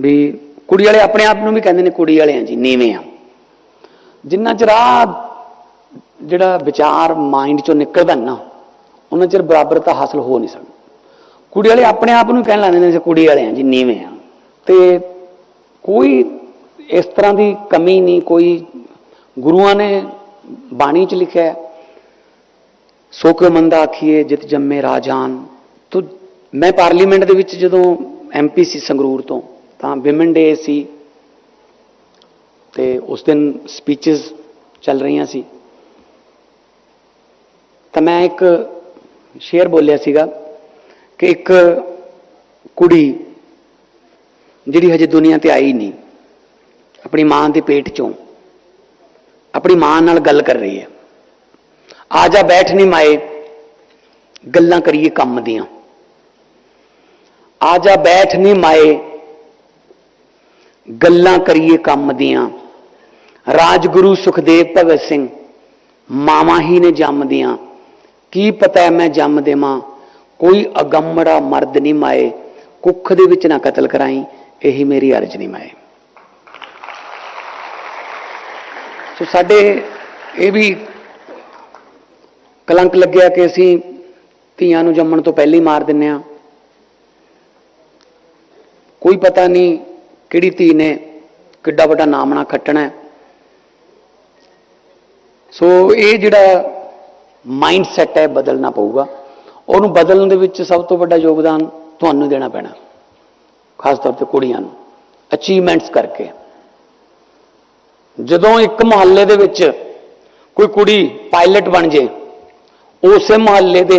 ਵੀ ਕੁੜੀ ਵਾਲੇ ਆਪਣੇ ਆਪ ਨੂੰ ਵੀ ਕਹਿੰਦੇ ਨੇ ਕੁੜੀ ਵਾਲੇ ਆ ਜੀ, ਨੀਵੇਂ ਆ। ਜਿੰਨਾ ਚਿਰ ਆਹ ਜਿਹੜਾ ਵਿਚਾਰ ਮਾਈਂਡ ਚੋਂ ਨਿਕਲਦਾ ਨਾ ਉਹਨਾਂ ਚਿਰ ਬਰਾਬਰਤਾ ਹਾਸਲ ਹੋ ਨਹੀਂ ਸਕਦੀ। ਕੁੜੀ ਵਾਲੇ ਆਪਣੇ ਆਪ ਨੂੰ ਕਹਿਣ ਲੱਗਦੇ ਨੇ ਅਸੀਂ ਕੁੜੀ ਵਾਲੇ ਆ ਜੀ, ਨੀਵੇਂ ਆ। ਤੇ ਕੋਈ ਇਸ ਤਰ੍ਹਾਂ ਦੀ ਕਮੀ ਨਹੀਂ, ਕੋਈ ਗੁਰੂਆਂ ਨੇ ਬਾਣੀ ਚ ਲਿਖਿਆ ਹੈ ਸੋ ਮੰਦਾ ਆਖੀਏ, ਜਿਤ ਜੰਮੇ ਰਾਜਾਨ ਤੋ ਮੈਂ ਪਾਰਲੀਮੈਂਟ ਦੇ ਵਿੱਚ ਜਦੋਂ ਐਮਪੀ ਸੀ ਸੰਗਰੂਰ ਤੋਂ ਤਾਂ ਵਿਮਨ ਡੇ ਸੀ ਤੇ ਉਸ ਦਿਨ ਸਪੀਚਸ ਚੱਲ ਰਹੀਆਂ ਸੀ। ਤਾਂ ਮੈਂ ਇੱਕ ਸ਼ੇਅਰ ਬੋਲਿਆ ਸੀਗਾ ਕਿ ਇੱਕ ਕੁੜੀ ਜਿਹੜੀ ਹਜੇ ਦੁਨੀਆ ਤੇ ਆਈ ਨਹੀਂ, ਆਪਣੀ ਮਾਂ ਦੇ ਪੇਟ ਚੋਂ, ਆਪਣੀ ਮਾਂ ਨਾਲ ਗੱਲ ਕਰ ਰਹੀ ਹੈ। ਆ ਜਾ ਬੈਠ ਨਹੀਂ ਮਾਏ, ਗੱਲਾਂ ਕਰੀਏ ਕੰਮ ਦੀਆਂ। ਆ ਜਾ ਬੈਠ ਨਹੀਂ ਮਾਏ ਗੱਲਾਂ ਕਰੀਏ ਕੰਮ ਦੀਆਂ। ਰਾਜਗੁਰੂ ਸੁਖਦੇਵ ਭਗਤ ਸਿੰਘ ਮਾਵਾਂ ਹੀ ਨੇ ਜੰਮਦੀਆਂ ਕੀ ਪਤਾ ਹੈ ਮੈਂ ਜੰਮ ਦੇਵਾਂ। ਕੋਈ ਅਗੰਮੜਾ ਮਰਦ ਨਹੀਂ ਮਾਏ। ਕੁੱਖ ਦੇ ਵਿੱਚ ਨਾ ਕਤਲ ਕਰਾਈ। ਇਹੀ ਮੇਰੀ ਅਰਜ਼ ਨਹੀਂ ਮਾਏ। ਸੋ ਸਾਡੇ ਇਹ ਵੀ ਕਲੰਕ ਲੱਗਿਆ ਕਿ ਅਸੀਂ ਧੀਆਂ ਨੂੰ ਜੰਮਣ ਤੋਂ ਪਹਿਲਾਂ ਹੀ ਮਾਰ ਦਿੰਨੇ ਆ। ਕੋਈ ਪਤਾ ਨਹੀਂ ਕਿਹੜੀ ਧੀ ਨੇ ਕਿੱਡਾ ਵੱਡਾ ਨਾਮਣਾ ਖੱਟਣਾ ਸੋ ਇਹ ਜਿਹੜਾ ਮਾਈਂਡ ਸੈਟ ਹੈ, ਬਦਲਣਾ ਪਊਗਾ। ਉਹਨੂੰ ਬਦਲਣ ਦੇ ਵਿੱਚ ਸਭ ਤੋਂ ਵੱਡਾ ਯੋਗਦਾਨ ਤੁਹਾਨੂੰ ਦੇਣਾ ਪੈਣਾ, ਖਾਸ ਤੌਰ ਤੇ ਕੁੜੀਆਂ ਨੂੰ ਅਚੀਵਮੈਂਟਸ ਕਰਕੇ। ਜਦੋਂ ਇੱਕ ਮੁਹੱਲੇ ਦੇ ਵਿੱਚ ਕੋਈ ਕੁੜੀ ਪਾਇਲਟ ਬਣ ਜੇ, ਉਸੇ ਮੁਹੱਲੇ ਦੇ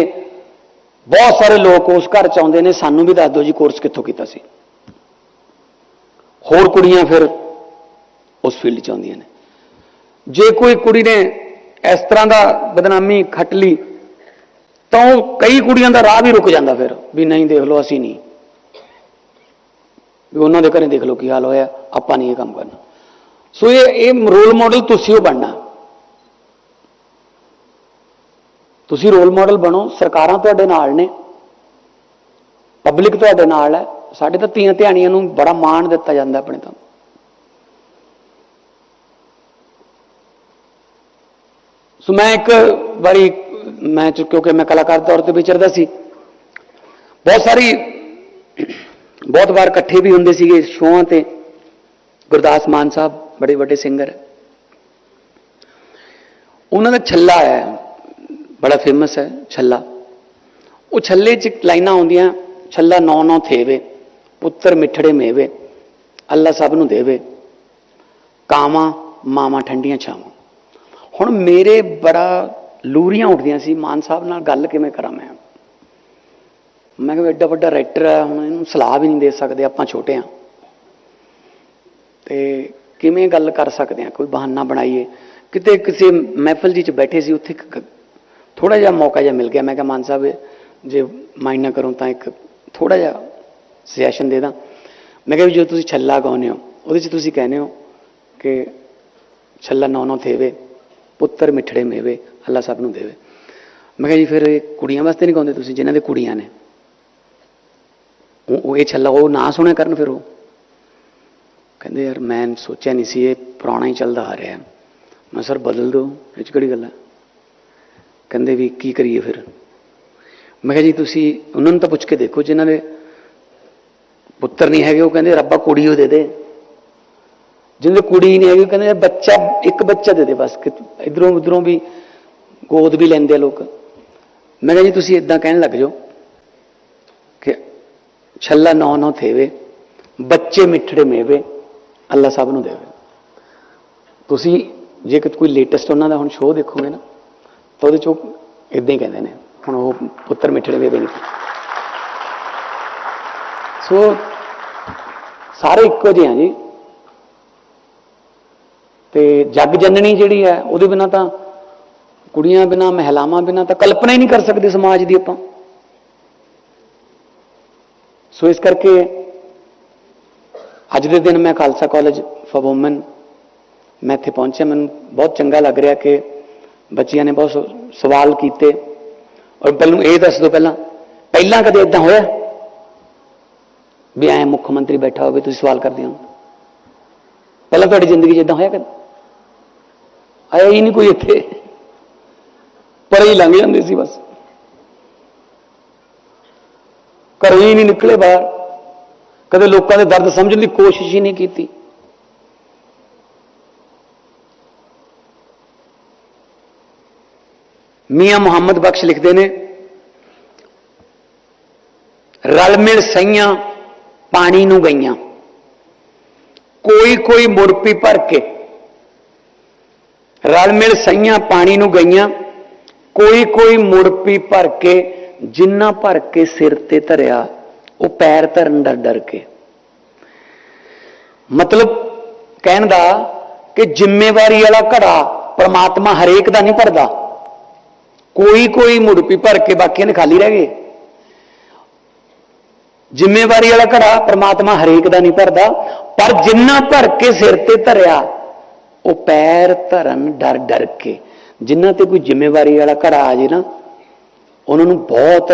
ਬਹੁਤ ਸਾਰੇ ਲੋਕ ਉਸ ਘਰ ਚ ਆਉਂਦੇ ਨੇ। ਸਾਨੂੰ ਵੀ ਦੱਸ ਦਿਓ ਜੀ ਕੋਰਸ ਕਿੱਥੋਂ ਕੀਤਾ ਸੀ। ਹੋਰ ਕੁੜੀਆਂ ਫਿਰ ਉਸ ਫੀਲਡ ਚ ਆਉਂਦੀਆਂ ਨੇ। ਜੇ ਕੋਈ ਕੁੜੀ ਨੇ ਇਸ ਤਰ੍ਹਾਂ ਦਾ ਬਦਨਾਮੀ ਖੱਟ ਲਈ, ਤਾਂ ਉਹ ਕਈ ਕੁੜੀਆਂ ਦਾ ਰਾਹ ਵੀ ਰੁਕ ਜਾਂਦਾ ਫਿਰ, ਵੀ ਨਹੀਂ ਦੇਖ ਲਓ, ਅਸੀਂ ਨਹੀਂ। ਵੀ ਉਹਨਾਂ ਦੇ ਘਰੇ ਦੇਖ ਲਓ ਕੀ ਹਾਲ ਹੋਇਆ, ਆਪਾਂ ਨਹੀਂ ਇਹ ਕੰਮ ਕਰਨਾ। ਸੋ ਇਹ ਇਹ ਰੋਲ ਮਾਡਲ ਤੁਸੀਂ ਉਹ ਬਣਨਾ। ਤੁਸੀਂ ਰੋਲ ਮਾਡਲ ਬਣੋ, ਸਰਕਾਰਾਂ ਤੁਹਾਡੇ ਨਾਲ ਨੇ ਪਬਲਿਕ ਤੁਹਾਡੇ ਨਾਲ ਹੈ। ਸਾਡੇ ਤਾਂ ਧੀਆਂ ਧਿਆਣੀਆਂ ਨੂੰ ਬੜਾ ਮਾਣ ਦਿੱਤਾ ਜਾਂਦਾ ਆਪਣੇ ਤਾਂ। ਸੋ ਮੈਂ ਇੱਕ ਵਾਰੀ, ਮੈਂ ਚ- ਕਿਉਂਕਿ ਮੈਂ ਕਲਾਕਾਰ ਤੌਰ ਤੇ ਵਿਚਰਦਾ ਸੀ, ਬਹੁਤ ਸਾਰੀ, ਬਹੁਤ ਵਾਰ ਇਕੱਠੇ ਵੀ ਹੁੰਦੇ ਸੀਗੇ ਸ਼ੋਆਂ ਤੇ। ਗੁਰਦਾਸ ਮਾਨ ਸਾਹਿਬ ਬੜੇ ਵੱਡੇ ਸਿੰਗਰ ਹੈ ਉਹਨਾਂ ਦਾ ਛੱਲਾ ਹੈ, ਬੜਾ ਫੇਮਸ ਹੈ, ਛੱਲਾ। ਉਹ ਛੱਲੇ 'ਚ ਲਾਈਨਾਂ ਆਉਂਦੀਆਂ, ਛੱਲਾ ਨੌ ਨੌ ਥੇਵੇ। ਪੁੱਤਰ ਮਿੱਠੜੇ ਮੇਵੇ, ਅੱਲਾ ਸਭ ਨੂੰ ਦੇਵੇ। ਕਾਵਾਂ, ਮਾਵਾਂ ਠੰਡੀਆਂ ਛਾਵਾਂ। ਹੁਣ ਮੇਰੇ ਬੜਾ ਲੂਰੀਆਂ ਉੱਠਦੀਆਂ ਸੀ, ਮਾਨ ਸਾਹਿਬ ਨਾਲ ਗੱਲ ਕਿਵੇਂ ਕਰਾਂ ਮੈਂ? ਮੈਂ ਕਿਹਾ ਐਡਾ ਵੱਡਾ ਰਾਈਟਰ ਹੈ ਹੁਣ ਇਹਨੂੰ ਸਲਾਹ ਵੀ ਨਹੀਂ ਦੇ ਸਕਦੇ, ਆਪਾਂ ਛੋਟੇ ਆ। ਤੇ ਕਿਵੇਂ ਗੱਲ ਕਰ ਸਕਦੇ ਆ? ਕੋਈ ਬਹਾਨਾ ਬਣਾਈਏ। ਕਿਤੇ ਕਿਸੇ ਮਹਿਫਲ ਜੀ ਚ ਬੈਠੇ ਸੀ, ਉੱਥੇ ਥੋੜਾ ਜਿਹਾ ਮੌਕਾ ਜਿਹਾ ਮਿਲ ਗਿਆ। ਮੈਂ ਕਿਹਾ, ਮਾਨ ਸਾਹਿਬ, ਜੇ ਮਾਈਂਡ ਨਾ ਕਰੋ ਤਾਂ ਇੱਕ ਥੋੜਾ ਜਿਹਾ ਸੁਜੈਸ਼ਨ ਦੇ ਦਾਂ। ਮੈਂ ਕਿਹਾ ਵੀ ਜੋ ਤੁਸੀਂ ਛੱਲਾ ਗਾਉਂਦੇ ਹੋ, ਉਹਦੇ ਚ ਤੁਸੀਂ ਕਹਿੰਦੇ ਹੋ ਕਿ ਛੱਲਾ ਨੌ ਨੌ ਥੇਵੇ, ਪੁੱਤਰ ਮਿੱਠੜੇ ਮੇਵੇ, ਅੱਲਾ ਸਭ ਨੂੰ ਦੇਵੇ। ਮੈਂ ਕਿਹਾ ਜੀ ਫਿਰ ਕੁੜੀਆਂ ਵਾਸਤੇ ਨਹੀਂ ਗਾਉਂਦੇ ਤੁਸੀਂ, ਜਿਨ੍ਹਾਂ ਦੇ ਕੁੜੀਆਂ ਨੇ? ਉਹ ਉਹ ਇਹ ਛੱਲਾ, ਉਹ ਨਾ ਸੁਣਿਆ ਕਰਨ ਫਿਰ ਉਹ। ਕਹਿੰਦੇ ਯਾਰ ਮੈਂ ਸੋਚਿਆ ਨਹੀਂ ਸੀ, ਇਹ ਪੁਰਾਣਾ ਹੀ ਚੱਲਦਾ ਆ ਰਿਹਾ। ਮੈਂ ਸਰ ਬਦਲ ਦਿਓ, ਇਹ 'ਚ ਕਿਹੜੀ ਗੱਲ ਹੈ ਕਹਿੰਦੇ ਵੀ ਕੀ ਕਰੀਏ ਫਿਰ? ਮੈਂ ਕਿਹਾ ਜੀ ਤੁਸੀਂ, ਉਹਨਾਂ ਨੂੰ ਤਾਂ ਪੁੱਛ ਕੇ ਦੇਖੋ, ਜਿਨ੍ਹਾਂ ਦੇ ਪੁੱਤਰ ਨਹੀਂ ਹੈਗੇ, ਉਹ ਕਹਿੰਦੇ ਰੱਬਾ ਕੁੜੀ ਉਹ ਦੇ ਦੇ। ਜਿਹਦੇ ਕੁੜੀ ਨਹੀਂ ਹੈਗੀ, ਉਹ ਕਹਿੰਦੇ ਬੱਚਾ, ਇੱਕ ਬੱਚਾ ਦੇ ਦੇ ਬਸ, ਕਿ ਇਧਰੋਂ ਉਧਰੋਂ ਵੀ ਗੋਦ ਵੀ ਲੈਂਦੇ ਆ ਲੋਕ। ਮੈਂ ਕਿਹਾ ਜੀ, ਤੁਸੀਂ ਇਦਾਂ ਕਹਿਣ ਲੱਗ ਜਾਓ ਕਿ ਛੱਲਾ ਨੌ ਨੌ ਥੇਵੇ, ਬੱਚੇ ਮਿੱਠੜੇ ਮੇਵੇ ਅੱਲਾ ਸਾਹਿਬ ਨੂੰ ਦੇਵੇ। ਤੁਸੀਂ ਜੇ ਕੋਈ ਲੇਟੈਸਟ ਉਹਨਾਂ ਦਾ ਹੁਣ ਸ਼ੋਅ ਦੇਖੋਗੇ ਨਾ, ਤਾਂ ਉਹਦੇ ਚੋਂ ਇਦਾਂ ਹੀ ਕਹਿੰਦੇ ਨੇ, ਹੁਣ ਉਹ ਪੁੱਤਰ ਮਿੱਠੜੇ ਮੇਵੇ ਨਹੀਂ। ਸੋ ਸਾਰੇ ਇੱਕੋ ਜਿਹੇ ਆ ਜੀ। ਤੇ ਜਗ ਜਨਨੀ ਜਿਹੜੀ ਹੈ, ਉਹਦੇ ਬਿਨਾ ਤਾਂ ਕੁੜੀਆਂ ਬਿਨਾ, ਮਹਿਲਾਵਾਂ ਬਿਨਾ ਤਾਂ ਕਲਪਨਾ ਹੀ ਨਹੀਂ ਕਰ ਸਕਦੇ ਸਮਾਜ ਦੀ ਆਪਾਂ। ਸੋ ਇਸ ਕਰਕੇ ਅੱਜ ਦੇ ਦਿਨ ਮੈਂ ਖਾਲਸਾ ਕਾਲਜ ਫॉर ਔਮਨ ਮੈਂ ਇੱਥੇ ਪਹੁੰਚਿਆ। ਮੈਨੂੰ ਬਹੁਤ ਚੰਗਾ ਲੱਗ ਰਿਹਾ ਕਿ ਬੱਚਿਆਂ ਨੇ ਬਹੁਤ ਸ- ਸਵਾਲ ਕੀਤੇ। ਔਰ ਪਹਿਲਾਂ ਇਹ ਦੱਸ ਦਿਓ ਪਹਿਲਾਂ ਪਹਿਲਾਂ ਕਦੇ ਇਦਾਂ ਹੋਇਆ? ਵੀ ਐ ਮੁੱਖ ਮੰਤਰੀ ਬੈਠਾ ਹੋਵੇ, ਤੁਸੀਂ ਸਵਾਲ ਕਰਦੇ ਹੋ। ਪਹਿਲਾਂ ਤੁਹਾਡੀ ਜ਼ਿੰਦਗੀ 'ਚ ਇਦਾਂ ਹੋਇਆ ਕਦੇ? ਆਇਆ ਹੀ ਨਹੀਂ ਕੋਈ ਇੱਥੇ। ਪਰ ਹੀ ਲੰਘ ਜਾਂਦੇ ਸੀ ਬਸ। ਘਰੋਂ ਹੀ ਨਹੀਂ ਨਿਕਲੇ ਬਾਹਰ। ਕਦੇ ਲੋਕਾਂ ਦੇ ਦਰਦ ਸਮਝਣ ਦੀ ਕੋਸ਼ਿਸ਼ ਹੀ ਨਹੀਂ ਕੀਤੀ। ਮੀਆਂ ਮੁਹੰਮਦ ਬਖਸ਼ ਲਿਖਦੇ ਨੇ, ਰਲ ਮਿਲ ਸਈਆਂ ਪਾਣੀ ਨੂੰ ਗਈਆਂ। ਕੋਈ ਕੋਈ ਮੁਰਪੀ ਭਰ ਕੇ ਰਲ ਮਿਲ ਸਈਆਂ ਪਾਣੀ ਨੂੰ ਗਈਆਂ। ਕੋਈ ਕੋਈ ਮੁਰਪੀ ਭਰ ਕੇ ਜਿੰਨਾ ਭਰ ਕੇ ਸਿਰ ਤੇ ਧਰਿਆ, ਉਹ ਪੈਰ ਧਰਨ ਡਰ ਡਰ ਕੇ। ਮਤਲਬ ਕਹਿਣ ਦਾ ਕਿ ਜ਼ਿੰਮੇਵਾਰੀ ਵਾਲਾ ਘੜਾ ਪਰਮਾਤਮਾ ਹਰੇਕ ਦਾ ਨਹੀਂ ਭਰਦਾ। ਕੋਈ ਕੋਈ ਮੁਰਪੀ ਭਰ ਕੇ ਬਾਕੀਆਂ ਦੇ ਖਾਲੀ ਰਹਿ ਗਏ। ਜ਼ਿੰਮੇਵਾਰੀ ਵਾਲਾ ਘੜਾ ਪ੍ਰਮਾਤਮਾ ਹਰੇਕ ਦਾ ਨਹੀਂ ਭਰਦਾ, ਪਰ ਜਿੰਨਾ ਭਰ ਕੇ ਸਿਰ ਤੇ ਧਰਿਆ, ਉਹ ਪੈਰ ਧਰਮ ਡਰ ਡਰ ਕੇ। ਜਿਨ੍ਹਾਂ ਤੇ ਕੋਈ ਜ਼ਿੰਮੇਵਾਰੀ ਵਾਲਾ ਘੜਾ ਆ ਜੇ ਨਾ, ਉਹਨਾਂ ਨੂੰ ਬਹੁਤ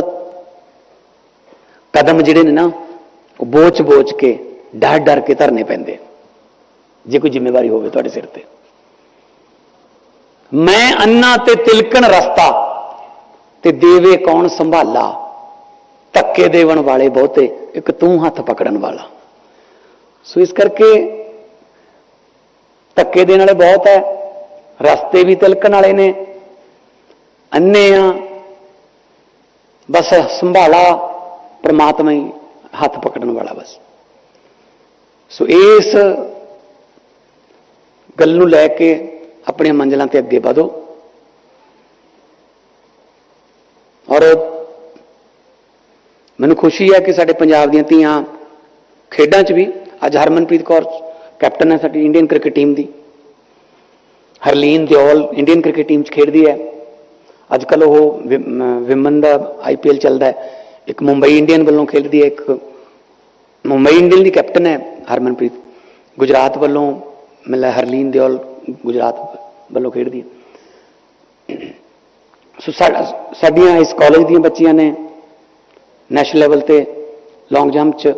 ਕਦਮ ਜਿਹੜੇ ਨੇ ਨਾ, ਉਹ ਬੋਚ ਬੋਚ ਕੇ, ਡਰ ਡਰ ਕੇ ਧਰਨੇ ਪੈਂਦੇ ਜੇ ਕੋਈ ਜ਼ਿੰਮੇਵਾਰੀ ਹੋਵੇ ਤੁਹਾਡੇ ਸਿਰ ਤੇ। ਮੈਂ ਅੰਨਾ ਤੇ ਤਿਲਕਣ ਰਸਤਾ, ਤੇ ਦੇਵੇ ਕੌਣ ਸੰਭਾਲਾ? ਧੱਕੇ ਦੇਵਣ ਵਾਲੇ ਬਹੁਤੇ, ਇੱਕ ਤੂੰ ਹੱਥ ਪਕੜਨ ਵਾਲਾ। ਸੋ ਇਸ ਕਰਕੇ ਧੱਕੇ ਦੇਣ ਵਾਲੇ ਬਹੁਤ ਹੈ ਰਸਤੇ ਵੀ ਤਿਲਕਣ ਵਾਲੇ ਨੇ, ਅੰਨੇ ਆ, ਬਸ ਸੰਭਾਲਾ ਪ੍ਰਮਾਤਮਾ ਹੀ ਹੱਥ ਪਕੜਨ ਵਾਲਾ ਬਸ। ਸੋ ਇਸ ਗੱਲ ਨੂੰ ਲੈ ਕੇ ਆਪਣੀਆਂ ਮੰਜ਼ਲਾਂ ਤੇ ਅੱਗੇ ਵਧੋ। ਔਰ ਮੈਨੂੰ ਖੁਸ਼ੀ ਹੈ ਕਿ ਸਾਡੇ ਪੰਜਾਬ ਦੀਆਂ ਧੀਆਂ ਖੇਡਾਂ 'ਚ ਵੀ ਅੱਜ ਹਰਮਨਪ੍ਰੀਤ ਕੌਰ ਕੈਪਟਨ ਹੈ ਸਾਡੀ ਇੰਡੀਅਨ ਕ੍ਰਿਕਟ ਟੀਮ ਦੀ। Harleen Deol Indian cricket team 'ਚ ਖੇਡਦੀ ਹੈ। ਅੱਜ ਕੱਲ ਉਹ ਵਿਮਨ ਦਾ ਆਈਪੀਐਲ ਚੱਲਦਾ ਹੈ। ਇੱਕ ਮੁੰਬਈ ਇੰਡੀਅਨ ਵੱਲੋਂ ਖੇਡਦੀ ਹੈ, ਇੱਕ ਮੁੰਬਈ ਇੰਡੀਅਨ ਦੀ ਕੈਪਟਨ ਹੈ ਹਰਮਨਪ੍ਰੀਤ। ਗੁਜਰਾਤ ਵੱਲੋਂ ਮਿਲਾ ਹਰਲੀਨ ਦਿਓਲ ਗੁਜਰਾਤ ਵੱਲੋਂ ਖੇਡਦੀ ਹੈ। ਸੋ ਸਾਡੀਆਂ ਇਸ ਕਾਲਜ ਦੀਆਂ ਬੱਚੀਆਂ ਨੇ ਨੈਸ਼ਨਲ ਲੈਵਲ ਤੇ ਲੌਂਗ ਜੰਪ ਚ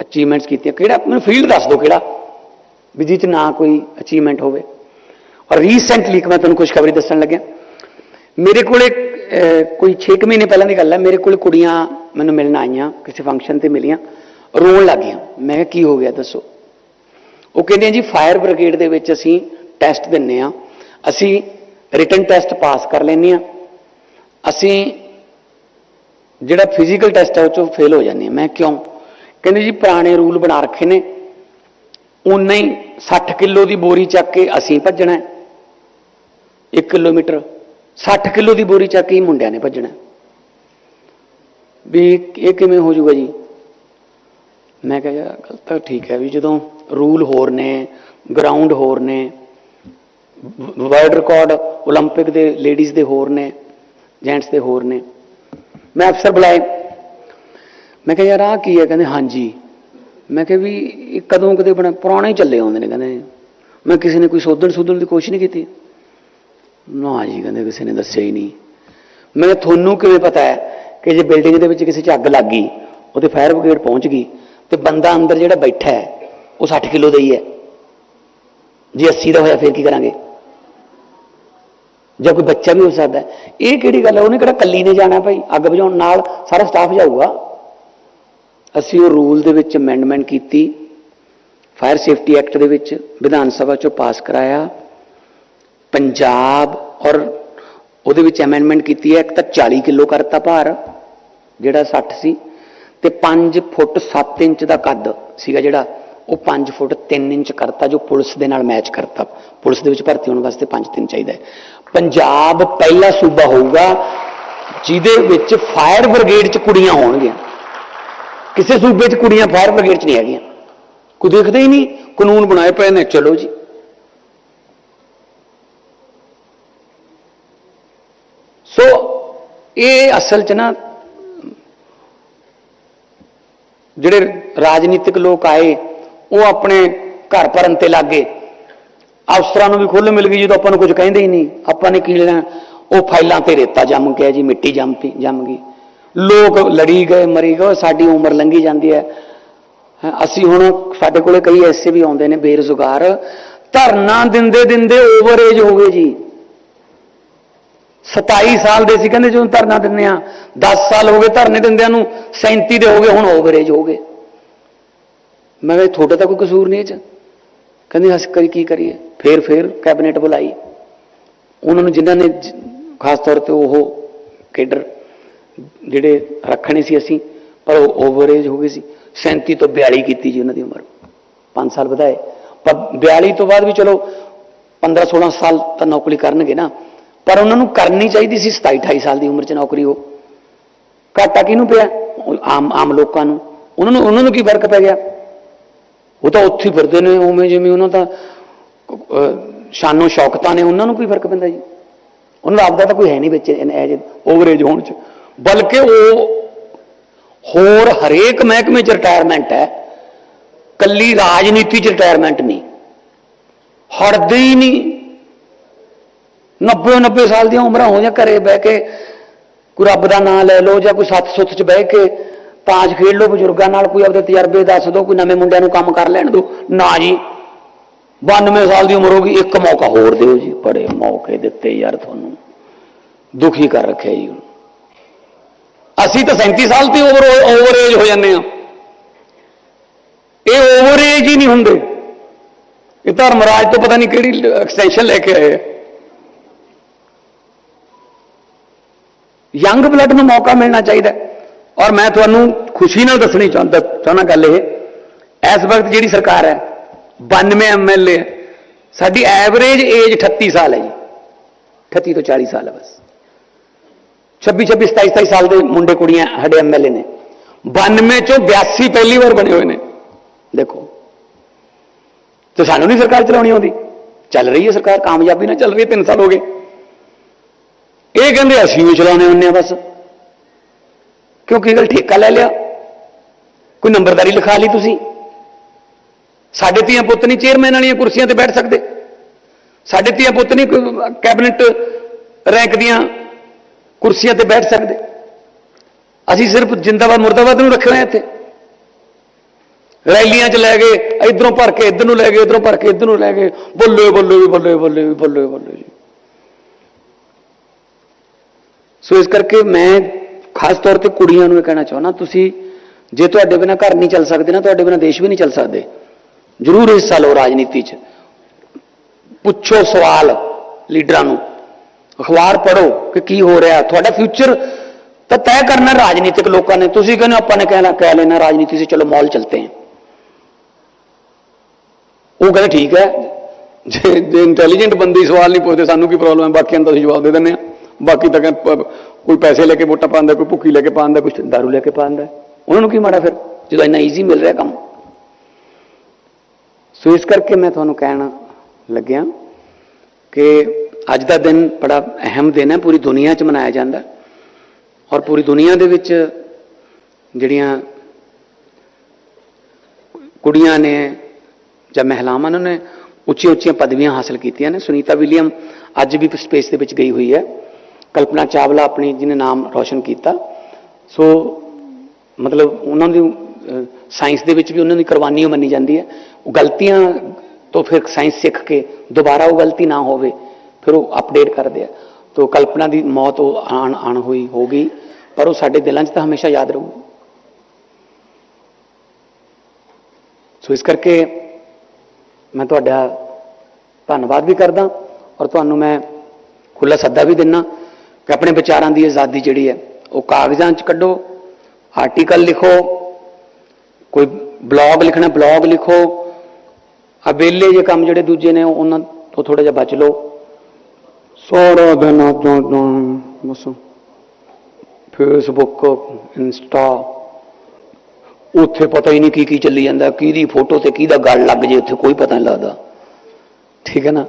ਅਚੀਵਮੈਂਟਸ ਕੀਤੀਆਂ। ਕਿਹੜਾ? ਮੈਨੂੰ ਫੀਲਡ ਦੱਸ ਦਿਓ ਕਿਹੜਾ? ਵੀ ਜਿਹ ਚ ਨਾ ਕੋਈ ਅਚੀਵਮੈਂਟ ਹੋਵੇ। ਔਰ ਰੀਸੈਂਟਲੀ ਮੈਂ ਤੁਹਾਨੂੰ ਕੁਝ ਖਬਰੀ ਦੱਸਣ ਲੱਗਿਆ। ਮੇਰੇ ਕੋਲੇ ਅਹ, ਕੋਈ 6 ਮਹੀਨੇ ਪਹਿਲਾਂ ਦੀ ਗੱਲ ਹੈ। ਮੇਰੇ ਕੋਲ ਕੁੜੀਆਂ ਮੈਨੂੰ ਮਿਲਣ ਆਈਆਂ ਕਿਸੇ ਫੰਕਸ਼ਨ ਤੇ ਮਿਲੀਆਂ ਰੋਣ ਲੱਗੀਆਂ। ਮੈਂ ਕਿਹਾ ਕੀ ਹੋ ਗਿਆ ਦੱਸੋ? ਉਹ ਕਹਿੰਦੇ ਜੀ ਫਾਇਰ ਬ੍ਰਿਗੇਡ ਦੇ ਵਿੱਚ ਅਸੀਂ ਟੈਸਟ ਦਿੰਨੇ ਆ ਅਸੀਂ ਰਿਟਨ ਟੈਸਟ ਪਾਸ ਕਰ ਲੈਂਦੇ ਆ ਅਸੀਂ ਜਿਹੜਾ ਫਿਜ਼ੀਕਲ ਟੈਸਟ ਹੈ ਉਹ ਚੋਂ ਫੇਲ ਹੋ ਜਾਂਦੇ ਆ ਮੈਂ ਕਿਉਂ ਕਹਿੰਦੇ ਜੀ ਪੁਰਾਣੇ ਰੂਲ ਬਣਾ ਰੱਖੇ ਨੇ ਉਨਾ ਹੀ 60 ਕਿਲੋ ਦੀ ਬੋਰੀ ਚੱਕ ਕੇ ਅਸੀਂ ਭੱਜਣਾ ਹੈ 1 ਕਿਲੋਮੀਟਰ 60 ਕਿਲੋ ਦੀ ਬੋਰੀ ਚੱਕ ਕੇ ਹੀ ਮੁੰਡਿਆਂ ਨੇ ਭੱਜਣਾ ਹੈ। ਵੀ ਇਹ ਕਿਵੇਂ ਹੋ ਜਾਊਗਾ ਜੀ ਮੈਂ ਕਿਹਾ ਯਾਰ ਗੱਲ ਤਾਂ ਠੀਕ ਹੈ ਵੀ ਜਦੋਂ ਰੂਲ ਹੋਰ ਨੇ ਗਰਾਊਂਡ ਹੋਰ ਨੇ ਵਰਲਡ ਰਿਕਾਰਡ 올림픽 ਦੇ ਲੇਡੀਜ਼ ਦੇ ਹੋਰ ਨੇ ਜੈਂਟਸ ਦੇ ਹੋਰ ਨੇ ਮੈਂ ਅਫਸਰ ਬੁਲਾਏ। ਮੈਂ ਕਿਹਾ, ਯਾਰ, ਆਹ ਕੀ ਹੈ? ਕਹਿੰਦੇ, ਹਾਂਜੀ। ਮੈਂ ਕਿਹਾ ਵੀ, ਇਹ ਕਦੋਂ ਕਦੇ ਬਣਾ, ਪੁਰਾਣੇ ਚੱਲੇ ਆਉਂਦੇ ਨੇ, ਕਹਿੰਦੇ। ਮੈਂ ਕਿਸੇ ਨੇ ਕੋਈ ਸੋਧਣ ਸੋਧਣ ਦੀ ਕੋਸ਼ਿਸ਼ ਨਹੀਂ ਕੀਤੀ? ਨਾ ਜੀ, ਕਹਿੰਦੇ, ਕਿਸੇ ਨੇ ਦੱਸਿਆ ਹੀ ਨਹੀਂ। ਮੈਂ ਤੁਹਾਨੂੰ ਕਿਵੇਂ ਪਤਾ ਹੈ ਕਿ ਜੇ ਬਿਲਡਿੰਗ ਦੇ ਵਿੱਚ ਕਿਸੇ 'ਚ ਅੱਗ ਲੱਗ ਗਈ, ਉਹਦੇ ਫਾਇਰ ਬ੍ਰਿਗੇਡ ਪਹੁੰਚ ਗਈ, ਤੇ ਬੰਦਾ ਅੰਦਰ ਜਿਹੜਾ ਬੈਠਾ ਹੈ, ਉਹ 60 ਕਿਲੋ ਦਾ ਹੀ ਹੈ। ਜੇ 80 ਦਾ ਹੋਇਆ, ਫਿਰ ਕੀ ਕਰਾਂਗੇ? ਜਾਂ ਕੋਈ ਬੱਚਾ ਵੀ ਹੋ ਸਕਦਾ ਇਹ ਕਿਹੜੀ ਗੱਲ ਹੈ? ਉਹਨੇ ਕਿਹੜਾ ਕੱਲੀ ਨੇ ਜਾਣਾ ਭਾਈ? ਅੱਗ ਬੁਝਾਉਣ ਨਾਲ ਸਾਰਾ ਸਟਾਫ ਜਾਊਗਾ। ਅਸੀਂ ਉਹ ਰੂਲ ਦੇ ਵਿੱਚ ਅਮੈਂਡਮੈਂਟ ਕੀਤੀ। ਫਾਇਰ ਸੇਫਟੀ ਐਕਟ ਦੇ ਵਿੱਚ ਵਿਧਾਨ ਸਭਾ ਚੋਂ ਪਾਸ ਕਰਾਇਆ। ਪੰਜਾਬ ਔਰ ਉਹਦੇ ਵਿੱਚ ਅਮੈਂਡਮੈਂਟ ਕੀਤੀ ਹੈ। ਇੱਕ ਤਾਂ 40 ਕਿਲੋ ਕਰਤਾ ਭਾਰ, ਜਿਹੜਾ 60 ਸੀ। ਤੇ 5 ਫੁੱਟ 7 ਇੰਚ ਦਾ ਕੱਦ ਸੀਗਾ ਜਿਹੜਾ। ਉਹ 5 ਫੁੱਟ 3 ਇੰਚ ਕਰਤਾ ਜੋ ਪੁਲਿਸ ਦੇ ਨਾਲ ਮੈਚ ਕਰਤਾ। ਪੁਲਿਸ ਦੇ ਵਿੱਚ ਭਰਤੀ ਹੋਣ ਵਾਸਤੇ 5 3 ਚਾਹੀਦਾ ਹੈ। ਪੰਜਾਬ ਪਹਿਲਾ ਸੂਬਾ ਹੋਊਗਾ ਜਿਹਦੇ ਵਿੱਚ ਫਾਇਰ ਬ੍ਰਿਗੇਡ 'ਚ ਕੁੜੀਆਂ ਹੋਣਗੀਆਂ। ਕਿਸੇ ਸੂਬੇ 'ਚ ਕੁੜੀਆਂ ਫਾਇਰ ਬ੍ਰਿਗੇਡ 'ਚ ਨਹੀਂ ਹੈਗੀਆਂ। ਕੋਈ ਦੇਖਦੇ ਹੀ ਨਹੀਂ, ਕਾਨੂੰਨ ਬਣਾਏ ਪਏ ਨੇ। ਚਲੋ ਜੀ। ਸੋ ਇਹ ਅਸਲ 'ਚ ਨਾ ਜਿਹੜੇ ਰਾਜਨੀਤਿਕ ਲੋਕ ਆਏ ਉਹ ਆਪਣੇ ਘਰ ਭਰਨ ਤੇ ਲੱਗੇ। ਅਫਸਰਾਂ ਨੂੰ ਵੀ ਖੁੱਲ ਮਿਲ ਗਈ ਜਦੋਂ ਆਪਾਂ ਨੂੰ ਕੁਝ ਕਹਿੰਦੇ ਹੀ ਨਹੀਂ। ਆਪਾਂ ਨੇ ਕੀ ਲੈਣਾ? ਉਹ ਫਾਈਲਾਂ ਤੇ ਰੇਤਾ ਜੰਮ ਗਿਆ ਜੀ, ਮਿੱਟੀ ਜੰਮ ਪਈ ਜੰਮ ਗਈ। ਲੋਕ ਲੜੀ ਗਏ, ਮਰੀ ਗਏ ਸਾਡੀ ਉਮਰ ਲੰਘੀ ਜਾਂਦੀ ਹੈ। ਅਸੀਂ ਹੁਣ ਸਾਡੇ ਕੋਲੇ ਕਈ ਐਸੇ ਵੀ ਆਉਂਦੇ ਨੇ ਬੇਰੁਜ਼ਗਾਰ। ਧਰਨਾ ਦਿੰਦੇ ਦਿੰਦੇ ਓਵਰ ਏਜ ਹੋ ਗਏ ਜੀ। 27 ਸਾਲ ਦੇ ਸੀ, ਕਹਿੰਦੇ ਜਦੋਂ ਧਰਨਾ ਦਿੰਦੇ ਆ 10 ਸਾਲ ਹੋ ਗਏ, ਧਰਨੇ ਦਿੰਦਿਆਂ ਨੂੰ 37 ਦੇ ਹੋ ਗਏ, ਹੁਣ ਓਵਰ ਏਜ ਹੋ ਗਏ। ਮੈਂ ਕਿਹਾ ਤੁਹਾਡਾ ਤਾਂ ਕੋਈ ਕਸੂਰ ਨਹੀਂ ਇਹ ਚ। ਕਹਿੰਦੇ, ਅਸੀਂ ਕਰੀ ਕੀ ਕਰੀਏ? ਫੇਰ ਫੇਰ ਕੈਬਨਿਟ ਬੁਲਾਈ। ਉਹਨਾਂ ਨੂੰ ਜਿਨ੍ਹਾਂ ਨੇ ਖਾਸ ਤੌਰ ਤੇ ਉਹ ਕੇਡਰ ਜਿਹੜੇ ਰੱਖਣੇ ਸੀ ਅਸੀਂ, ਪਰ ਉਹ ਓਵਰ ਏਜ ਹੋ ਗਏ ਸੀ। 37 ਤੋਂ 42 ਕੀਤੀ ਜੀ ਉਹਨਾਂ ਦੀ ਉਮਰ। 5 ਸਾਲ ਵਧਾਏ। ਪਰ 42 ਤੋਂ ਬਾਅਦ ਵੀ ਚਲੋ 15 16 ਸਾਲ ਤਾਂ ਨੌਕਰੀ ਕਰਨਗੇ ਨਾ। ਪਰ ਉਹਨਾਂ ਨੂੰ ਕਰਨੀ ਚਾਹੀਦੀ ਸੀ 27 28 ਸਾਲ ਦੀ ਉਮਰ 'ਚ ਨੌਕਰੀ ਉਹ। ਘਾਟਾ ਕਿਹਨੂੰ ਪਿਆ? ਆਮ ਆਮ ਲੋਕਾਂ ਨੂੰ। ਉਹਨਾਂ ਨੂੰ ਉਹਨਾਂ ਨੂੰ ਕੀ ਫ਼ਰਕ ਪੈ ਗਿਆ? ਉਹ ਤਾਂ ਉੱਥੇ ਫਿਰਦੇ ਨੇ, ਉਵੇਂ ਜਿਵੇਂ ਉਹਨਾਂ ਦਾ ਸ਼ਾਨੋ ਸ਼ੌਕਤਾਂ ਨੇ, ਉਹਨਾਂ ਨੂੰ ਕੋਈ ਫ਼ਰਕ ਪੈਂਦਾ ਜੀ। ਉਹਨਾਂ ਦਾ ਆਪਦਾ ਤਾਂ ਕੋਈ ਹੈ ਨਹੀਂ ਵਿੱਚ ਐਜ ਓਵਰੇਜ ਹੋਣ ਚ। ਬਲਕਿ ਉਹ ਹੋਰ ਹਰੇਕ ਮਹਿਕਮੇ ਚ ਰਿਟਾਇਰਮੈਂਟ ਹੈ। ਕੱਲੀ ਰਾਜਨੀਤੀ ਚ ਰਿਟਾਇਰਮੈਂਟ ਨਹੀਂ। ਹਟਦੇ ਹੀ ਨਹੀਂ। 90 90 ਸਾਲ ਦੀਆਂ ਉਮਰਾਂ ਹੋ ਜਾਂ ਘਰੇ ਬਹਿ ਕੇ, ਕੋਈ ਰੱਬ ਦਾ ਨਾਮ ਲੈ ਲਓ ਜਾਂ ਕੋਈ ਸੱਤ ਸੁੱਤ ਚ ਬਹਿ ਕੇ ਤਾਸ਼ ਖੇਡ ਲਓ ਬਜ਼ੁਰਗਾਂ ਨਾਲ, ਕੋਈ ਆਪਦੇ ਤਜਰਬੇ ਦੱਸ ਦਿਓ ਕੋਈ ਨਵੇਂ ਮੁੰਡਿਆਂ ਨੂੰ ਕੰਮ ਕਰ ਲੈਣ ਦਿਓ ਨਾ ਜੀ 92 ਸਾਲ ਦੀ ਉਮਰ ਹੋ ਗਈ, ਇੱਕ ਮੌਕਾ ਹੋਰ ਦਿਓ ਜੀ, ਬੜੇ ਮੌਕੇ ਦਿੱਤੇ ਯਾਰ ਤੁਹਾਨੂੰ। ਦੁਖੀ ਕਰ ਰੱਖਿਆ ਜੀ। ਅਸੀਂ ਤਾਂ 37 ਸਾਲ ਤੇ ਓਵਰ ਓਵਰ ਏਜ ਹੋ ਜਾਂਦੇ ਆ ਇਹ ਓਵਰ ਏਜ ਹੀ ਨਹੀਂ ਹੁੰਦੇ। ਇਹ ਧਰਮਰਾਜ ਤੋਂ ਪਤਾ ਨਹੀਂ ਕਿਹੜੀ ਐਕਸਟੈਂਸ਼ਨ ਲੈ ਕੇ ਆਏ ਆ। ਯੰਗ ਬਲੱਡ ਨੂੰ ਮੌਕਾ ਮਿਲਣਾ ਚਾਹੀਦਾ। ਔਰ ਮੈਂ ਤੁਹਾਨੂੰ ਖੁਸ਼ੀ ਨਾਲ ਦੱਸਣੀ ਚਾਹੁੰਦਾ ਚਾਹੁੰਦਾ ਗੱਲ ਇਹ ਇਸ ਵਕਤ ਜਿਹੜੀ ਸਰਕਾਰ ਹੈ 92 ਐਮਐਲਏ ਸਾਡੀ ਐਵਰੇਜ ਏਜ 38 ਸਾਲ ਹੈ ਜੀ 38 ਤੋਂ 40 ਸਾਲ ਹੈ ਬਸ 26 26 27 27 ਸਾਲ ਦੇ ਮੁੰਡੇ ਕੁੜੀਆਂ ਸਾਡੇ ਐਮਐਲਏ ਨੇ 92 ਚੋਂ 82 ਪਹਿਲੀ ਵਾਰ ਬਣੇ ਹੋਏ ਨੇ ਦੇਖੋ ਤੇ ਸਾਨੂੰ ਨਹੀਂ ਸਰਕਾਰ ਚਲਾਉਣੀ ਆਉਂਦੀ ਚੱਲ ਰਹੀ ਹੈ ਸਰਕਾਰ ਕਾਮਯਾਬੀ ਨਾਲ ਚੱਲ ਰਹੀ ਹੈ 3 ਸਾਲ ਹੋ ਗਏ ਇਹ ਕਹਿੰਦੇ ਅਸੀਂ ਵੀ ਚਲਾਉਣੇ ਹੁੰਦੇ ਆ ਬਸ ਕਿਉਂਕਿ ਇਹ ਠੇਕਾ ਲੈ ਲਿਆ? ਕੋਈ ਨੰਬਰਦਾਰੀ ਲਿਖਾ ਲਈ ਤੁਸੀਂ? ਸਾਡੇ ਧੀਆਂ ਪੁੱਤ ਨਹੀਂ ਚੇਅਰਮੈਨ ਵਾਲੀਆਂ ਕੁਰਸੀਆਂ ਤੇ ਬੈਠ ਸਕਦੇ। ਸਾਡੇ ਧੀਆਂ ਪੁੱਤ ਨਹੀਂ ਕੋਈ ਕੈਬਨਿਟ ਰੈਂਕ ਦੀਆਂ ਕੁਰਸੀਆਂ ਤੇ ਬੈਠ ਸਕਦੇ। ਅਸੀਂ ਸਿਰਫ ਜਿੰਦਾਬਾਦ, ਮੁਰਦਾਬਾਦ ਨੂੰ ਰੱਖਣਾ ਇੱਥੇ। ਰੈਲੀਆਂ 'ਚ ਲੈ ਗਏ, ਇਧਰੋਂ ਭਰ ਕੇ ਇਧਰ ਨੂੰ ਲੈ ਗਏ ਇਧਰੋਂ ਭਰ ਕੇ ਇਧਰ ਨੂੰ ਲੈ ਗਏ। ਬੱਲੇ ਬੱਲੇ ਵੀ ਬੱਲੇ ਬੱਲੇ ਵੀ ਬੱਲੇ ਬੱਲੇ ਜੀ। ਸੋ ਇਸ ਕਰਕੇ ਮੈਂ ਖਾਸ ਤੌਰ ਤੇ ਕੁੜੀਆਂ ਨੂੰ ਇਹ ਕਹਿਣਾ ਚਾਹੁੰਦਾ ਤੁਸੀਂ ਜੇ ਤੁਹਾਡੇ ਬਿਨਾ ਘਰ ਨਹੀਂ ਚੱਲ ਸਕਦੇ ਨਾ ਤੁਹਾਡੇ ਬਿਨਾ ਦੇਸ਼ ਵੀ ਨਹੀਂ ਚੱਲ ਸਕਦੇ। ਜ਼ਰੂਰ ਹਿੱਸਾ ਲਓ ਰਾਜਨੀਤੀ 'ਚ। ਪੁੱਛੋ ਸਵਾਲ ਲੀਡਰਾਂ ਨੂੰ। ਅਖਬਾਰ ਪੜ੍ਹੋ ਕਿ ਕੀ ਹੋ ਰਿਹਾ। ਤੁਹਾਡਾ ਫਿਊਚਰ ਤਾਂ ਤੈਅ ਕਰਨਾ ਰਾਜਨੀਤਿਕ ਲੋਕਾਂ ਨੇ। ਤੁਸੀਂ ਕਹਿੰਦੇ ਹੋ, ਆਪਾਂ ਨੇ ਕਹਿਣਾ ਕਹਿ ਲੈਣਾ ਰਾਜਨੀਤੀ ਸੇ ਚਲੋ ਮੌਲ ਚਲਤੇ हैं ਉਹ ਕਹਿੰਦੇ ਠੀਕ ਹੈ। ਜੇ ਜੇ ਇੰਟੈਲੀਜੈਂਟ ਬੰਦੇ ਸਵਾਲ ਨਹੀਂ ਪੁੱਛਦੇ ਸਾਨੂੰ ਕੀ ਪ੍ਰੋਬਲਮ ਹੈ? ਬਾਕੀਆਂ ਦਾ ਅਸੀਂ ਜਵਾਬ ਦੇ ਦਿੰਦੇ ਆ ਬਾਕੀ ਤਾਂ ਕਹਿੰਦੇ ਕੋਈ ਪੈਸੇ ਲੈ ਕੇ ਵੋਟਾਂ ਪਾਉਂਦਾ, ਕੋਈ ਭੁੱਖੀ ਲੈ ਕੇ ਪਾਉਂਦਾ, ਕੋਈ ਦਾਰੂ ਲੈ ਕੇ ਪਾਉਂਦਾ। ਉਹਨਾਂ ਨੂੰ ਕੀ ਮਾੜਾ ਫਿਰ? ਜਦੋਂ ਇੰਨਾ ਈਜ਼ੀ ਮਿਲ ਰਿਹਾ ਕੰਮ। ਸੋ ਇਸ ਕਰਕੇ ਮੈਂ ਤੁਹਾਨੂੰ ਕਹਿਣ ਲੱਗਿਆ ਕਿ ਅੱਜ ਦਾ ਦਿਨ ਬੜਾ ਅਹਿਮ ਦਿਨ ਹੈ। ਪੂਰੀ ਦੁਨੀਆ 'ਚ ਮਨਾਇਆ ਜਾਂਦਾ। ਔਰ ਪੂਰੀ ਦੁਨੀਆ ਦੇ ਵਿੱਚ ਜਿਹੜੀਆਂ ਕੁੜੀਆਂ ਨੇ ਜਾਂ ਮਹਿਲਾਵਾਂ ਨੇ ਨੇ ਉੱਚੀਆਂ ਉੱਚੀਆਂ ਪਦਵੀਆਂ ਹਾਸਲ ਕੀਤੀਆਂ ਨੇ। ਸੁਨੀਤਾ ਵਿਲੀਅਮ ਅੱਜ ਵੀ ਸਪੇਸ ਦੇ ਵਿੱਚ ਗਈ ਹੋਈ ਹੈ। ਕਲਪਨਾ ਚਾਵਲਾ ਆਪਣੀ ਜਿਹਨੇ ਨਾਮ ਰੌਸ਼ਨ ਕੀਤਾ। ਸੋ ਮਤਲਬ ਉਹਨਾਂ ਦੀ ਸਾਇੰਸ ਦੇ ਵਿੱਚ ਵੀ ਉਹਨਾਂ ਦੀ ਕੁਰਬਾਨੀ ਓ ਮੰਨੀ ਜਾਂਦੀ ਹੈ। ਉਹ ਗਲਤੀਆਂ ਤੋਂ ਫਿਰ ਸਾਇੰਸ ਸਿੱਖ ਕੇ ਦੁਬਾਰਾ ਉਹ ਗਲਤੀ ਨਾ ਹੋਵੇ, ਫਿਰ ਉਹ ਅਪਡੇਟ ਕਰਦੇ ਆ। ਤੋ ਕਲਪਨਾ ਦੀ ਮੌਤ ਉਹ ਆਣ ਆਣ ਹੋਈ ਹੋ ਗਈ ਪਰ ਉਹ ਸਾਡੇ ਦਿਲਾਂ 'ਚ ਤਾਂ ਹਮੇਸ਼ਾ ਯਾਦ ਰਹੂ। ਸੋ ਇਸ ਕਰਕੇ ਮੈਂ ਤੁਹਾਡਾ ਧੰਨਵਾਦ ਵੀ ਕਰਦਾ ਔਰ ਤੁਹਾਨੂੰ ਮੈਂ ਖੁੱਲਾ ਸੱਦਾ ਵੀ ਦਿੰਨਾ। ਕਿ ਆਪਣੇ ਵਿਚਾਰਾਂ ਦੀ ਆਜ਼ਾਦੀ ਜਿਹੜੀ ਹੈ, ਉਹ ਕਾਗਜ਼ਾਂ 'ਚ ਕੱਢੋ ਆਰਟੀਕਲ ਲਿਖੋ, ਕੋਈ ਬਲੌਗ ਲਿਖਣਾ ਬਲੌਗ ਲਿਖੋ, ਆ ਵਿਹਲੇ ਜੇ ਕੰਮ ਜਿਹੜੇ ਦੂਜੇ ਨੇ ਉਹਨਾਂ ਤੋਂ ਥੋੜਾ ਜਿਹਾ ਬਚ ਲਓ। ਸਾਰਾ ਦਿਨ ਤੋਂ ਤੋਂ ਬਸ। ਫੇਸਬੁੱਕ ਇੰਸਟਾ ਉੱਥੇ ਪਤਾ ਹੀ ਨਹੀਂ ਕੀ ਕੀ ਚੱਲੀ ਜਾਂਦਾ, ਕਿਹਦੀ ਫੋਟੋ ਤੇ ਕਿਹਦਾ ਗੱਲ ਲੱਗ ਜੇ, ਉੱਥੇ ਕੋਈ ਪਤਾ ਨਹੀਂ ਲੱਗਦਾ। ਠੀਕ ਹੈ ਨਾ?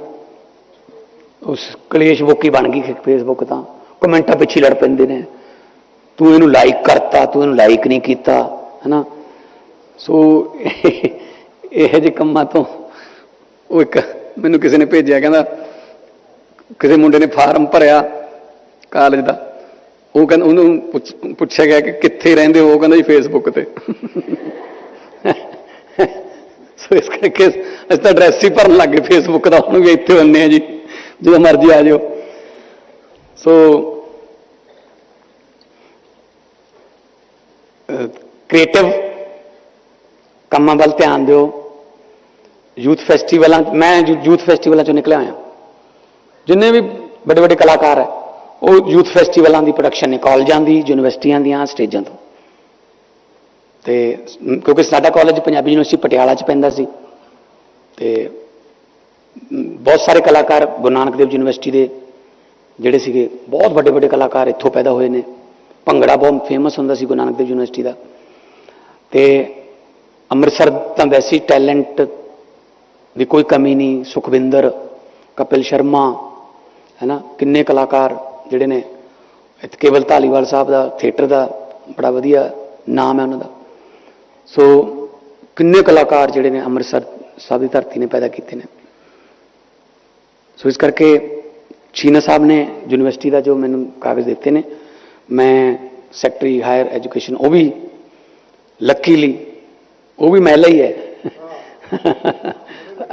ਉਸ ਕਲੇਸ਼ ਬੁੱਕੀ ਬਣ ਗਈ ਫੇਸਬੁੱਕ ਤਾਂ। ਕਮੈਂਟਾਂ ਪਿੱਛੇ ਲੜ ਪੈਂਦੇ ਨੇ। ਤੂੰ ਇਹਨੂੰ ਲਾਈਕ ਕਰਤਾ, ਤੂੰ ਇਹਨੂੰ ਲਾਈਕ ਨਹੀਂ ਕੀਤਾ, ਹੈਨਾ? ਸੋ ਇਹ ਜਿਹੇ ਕੰਮਾਂ ਤੋਂ ਉਹ ਇੱਕ ਮੈਨੂੰ ਕਿਸੇ ਨੇ ਭੇਜਿਆ, ਕਹਿੰਦਾ ਕਿਸੇ ਮੁੰਡੇ ਨੇ ਫਾਰਮ ਭਰਿਆ ਕਾਲਜ ਦਾ। ਉਹ ਕਹਿੰਦਾ, ਉਹਨੂੰ ਪੁੱਛਿਆ ਗਿਆ ਕਿ ਕਿੱਥੇ ਰਹਿੰਦੇ ਹੋ? ਉਹ ਕਹਿੰਦਾ ਜੀ ਫੇਸਬੁੱਕ ਤੇ। ਸੋ ਇਸ ਕਰਕੇ ਅਸੀਂ ਤਾਂ ਐਡਰੈਸ ਹੀ ਭਰਨ ਲੱਗੇ ਫੇਸਬੁੱਕ ਦਾ ਹੁਣ ਵੀ ਇੱਥੇ ਹੁੰਨੇ ਆ ਜੀ। ਜਦੋਂ ਮਰਜ਼ੀ ਆ ਜਾਓ ਸੋ ਕ੍ਰੀਏਟਿਵ ਕੰਮਾਂ ਵੱਲ ਧਿਆਨ ਦਿਓ। ਯੂਥ ਫੈਸਟੀਵਲਾਂ, ਮੈਂ ਯੂਥ ਫੈਸਟੀਵਲਾਂ ਚੋਂ ਨਿਕਲਿਆ ਆਇਆ ਜਿੰਨੇ ਵੀ ਵੱਡੇ ਵੱਡੇ ਕਲਾਕਾਰ ਹੈ, ਉਹ ਯੂਥ ਫੈਸਟੀਵਲਾਂ ਦੀ ਪ੍ਰੋਡਕਸ਼ਨ ਨੇ ਕਾਲਜਾਂ ਦੀ ਯੂਨੀਵਰਸਿਟੀਆਂ ਦੀਆਂ ਸਟੇਜਾਂ ਤੋਂ। ਤੇ ਕਿਉਂਕਿ ਸਾਡਾ ਕਾਲਜ ਪੰਜਾਬੀ ਯੂਨੀਵਰਸਿਟੀ ਪਟਿਆਲਾ ਚ ਪੈਂਦਾ ਸੀ। ਤੇ ਬਹੁਤ ਸਾਰੇ ਕਲਾਕਾਰ ਗੁਰੂ ਨਾਨਕ ਦੇਵ ਯੂਨੀਵਰਸਿਟੀ ਦੇ ਜਿਹੜੇ ਸੀਗੇ, ਬਹੁਤ ਵੱਡੇ ਵੱਡੇ ਕਲਾਕਾਰ ਇੱਥੋਂ ਪੈਦਾ ਹੋਏ ਨੇ। ਭੰਗੜਾ ਬਹੁਤ ਫੇਮਸ ਹੁੰਦਾ ਸੀ ਗੁਰੂ ਨਾਨਕ ਦੇਵ ਯੂਨੀਵਰਸਿਟੀ ਦਾ। ਤੇ ਅੰਮ੍ਰਿਤਸਰ ਤਾਂ ਵੈਸੇ ਹੀ ਟੈਲੈਂਟ ਦੀ ਕੋਈ ਕਮੀ ਨਹੀਂ, ਸੁਖਵਿੰਦਰ, ਕਪਿਲ ਸ਼ਰਮਾ, ਹੈਨਾ, ਕਿੰਨੇ ਕਲਾਕਾਰ ਜਿਹੜੇ ਨੇ, ਇੱਥੇ ਕੇਵਲ ਧਾਲੀਵਾਲ ਸਾਹਿਬ ਦਾ ਥੀਏਟਰ ਦਾ ਬੜਾ ਵਧੀਆ ਨਾਮ ਹੈ ਉਹਨਾਂ ਦਾ। ਸੋ ਕਿੰਨੇ ਕਲਾਕਾਰ ਜਿਹੜੇ ਨੇ ਅੰਮ੍ਰਿਤਸਰ ਸਾਹਿਬ ਦੀ ਧਰਤੀ ਨੇ ਪੈਦਾ ਕੀਤੇ ਨੇ। ਸੋ ਇਸ ਕਰਕੇ ਛੀਨਾ ਸਾਹਿਬ ਨੇ ਯੂਨੀਵਰਸਿਟੀ ਦਾ ਜੋ ਮੈਨੂੰ ਕਾਗਜ਼ ਦਿੱਤੇ ਨੇ, ਮੈਂ ਸੈਕਟਰੀ ਹਾਇਰ ਐਜੂਕੇਸ਼ਨ, ਉਹ ਵੀ ਲੱਕੀਲੀ ਉਹ ਵੀ ਮਹਿਲਾ ਹੀ ਹੈ।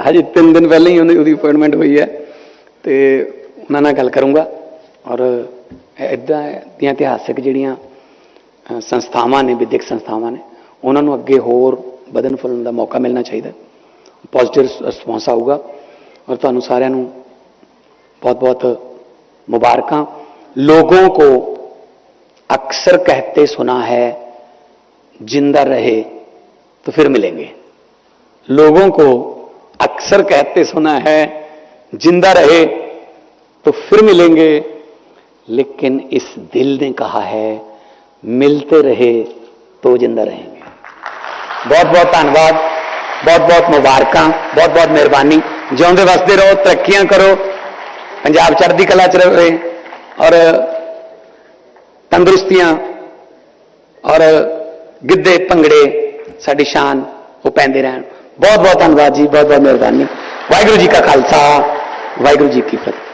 ਹਜੇ ਤਿੰਨ ਦਿਨ ਪਹਿਲਾਂ ਹੀ ਉਹਦੀ ਉਹਦੀ ਅਪਾਇੰਟਮੈਂਟ ਹੋਈ ਹੈ ਤੇ ਉਹਨਾਂ ਨਾਲ ਗੱਲ ਕਰੂੰਗਾ ਔਰ ਇਦਾਂ ਦੀਆਂ ਇਤਿਹਾਸਿਕ ਜਿਹੜੀਆਂ ਸੰਸਥਾਵਾਂ ਨੇ, ਵਿਦਿਅਕ ਸੰਸਥਾਵਾਂ ਨੇ, ਉਹਨਾਂ ਨੂੰ ਅੱਗੇ ਹੋਰ ਵਧਣ ਫੁੱਲਣ ਦਾ ਮੌਕਾ ਮਿਲਣਾ ਚਾਹੀਦਾ। ਪੋਜ਼ਿਟਿਵ ਰਿਸਪੌਂਸ ਆਊਗਾ ਔਰ ਤੁਹਾਨੂੰ ਸਾਰਿਆਂ ਨੂੰ बहुत बहुत मुबारक। लोगों को अक्सर कहते सुना है, ज़िंदा रहे तो फिर मिलेंगे। लोगों को अक्सर कहते सुना है, ज़िंदा रहे तो फिर मिलेंगे। लेकिन इस दिल ने कहा है, मिलते रहे तो ज़िंदा रहेंगे। बहुत बहुत धन्यवाद बहुत बहुत मुबारक बहुत बहुत मेहरबानी। जो वसते रहो, तरक्कियाँ करो ਪੰਜਾਬ ਚੜ੍ਹਦੀ ਕਲਾ ਚ ਰਹੇ ਔਰ ਤੰਦਰੁਸਤੀਆਂ ਔਰ ਗਿੱਧੇ ਭੰਗੜੇ ਸਾਡੀ ਸ਼ਾਨ ਉਹ ਪੈਂਦੇ ਰਹਿਣ। ਬਹੁਤ ਬਹੁਤ ਧੰਨਵਾਦ ਜੀ ਬਹੁਤ ਬਹੁਤ ਮਿਹਰਬਾਨੀ। ਵਾਹਿਗੁਰੂ ਜੀ ਕਾ ਖਾਲਸਾ, ਵਾਹਿਗੁਰੂ ਜੀ ਕੀ ਫਤਿਹ।